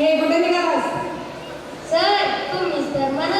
हे कुठे निघालास? सर तुम्हीच तर मला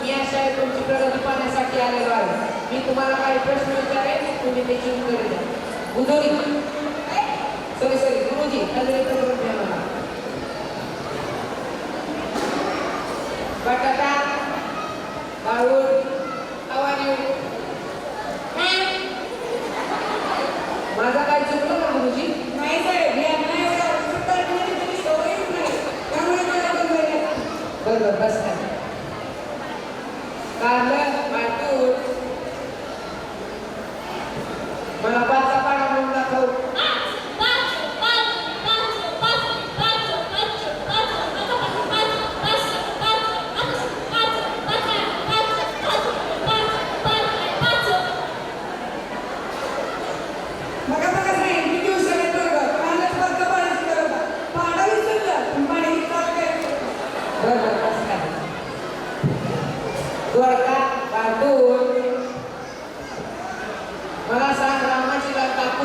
मी या शाळेत तुमची प्रगती पाहण्यासाठी आलेलो आहे. मी तुम्हाला काही प्रश्न विचारेन तुम्ही त्याची उत्तरे द्या बुधोरी सॉरी सॉरी गुरुजी करून द्या मला. बटाटा बाळूर आवानी माझा काय चुकलं का गुरुजी? नाही साहेब यांना एवढ्या Kalian patut melakukan para. Maka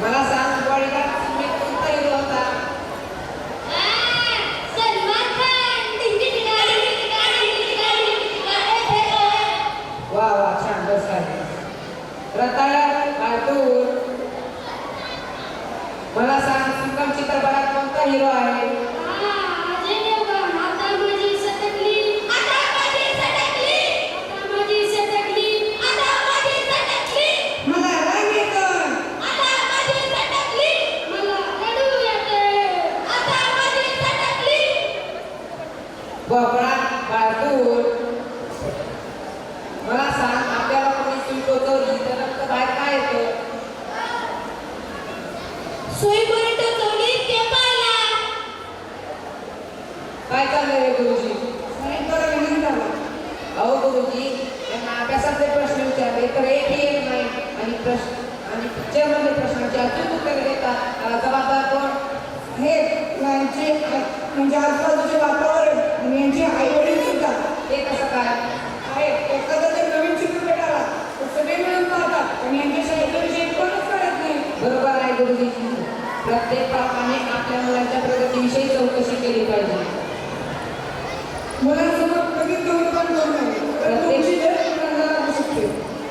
Buenas काय चाललंय रे गुरुजी? नाही जरा विनंती झाला अहो गुरुजी त्यांना अभ्यासाचे प्रश्न विचारले तर एकही येत नाही. आणि प्रश्न आणि पिक्चरमध्ये प्रश्नांची अचूक उत्तरे देतात. त्याला जबाबदार कोण? हे यांचे म्हणजे आजूबाजूचे वातावरण आणि यांचे आई वडील सुद्धा. ते कसं काय? आहे एखादा जर नवीन चित्रपट आला तर सगळे मिळून पाहतात. आणि यांच्या शाळेचा कोणच कळत नाही. बरोबर आहे गुरुजी. प्रत्येक पापाने आपल्या मुलांच्या प्रगतीविषयी चौकशी केली पाहिजे मुलांसमोर कधीच धूम्रपान करू नये तर तुमची जर मुलांना लागू शकते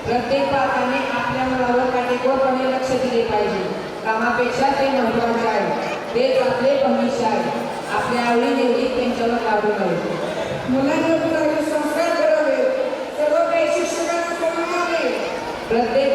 प्रत्येक पालकाने आपल्या मुलावर काटेकोरपणे लक्ष दिले पाहिजे. कामापेक्षा ते महत्त्वाचे आहे. तेच आपले भविष्य आहे. आपल्या आवडी निवडी त्यांच्यावर लागू नये. मुलांवर संस्कार करावे. सर्व काही शिक्षकांना प्रत्येक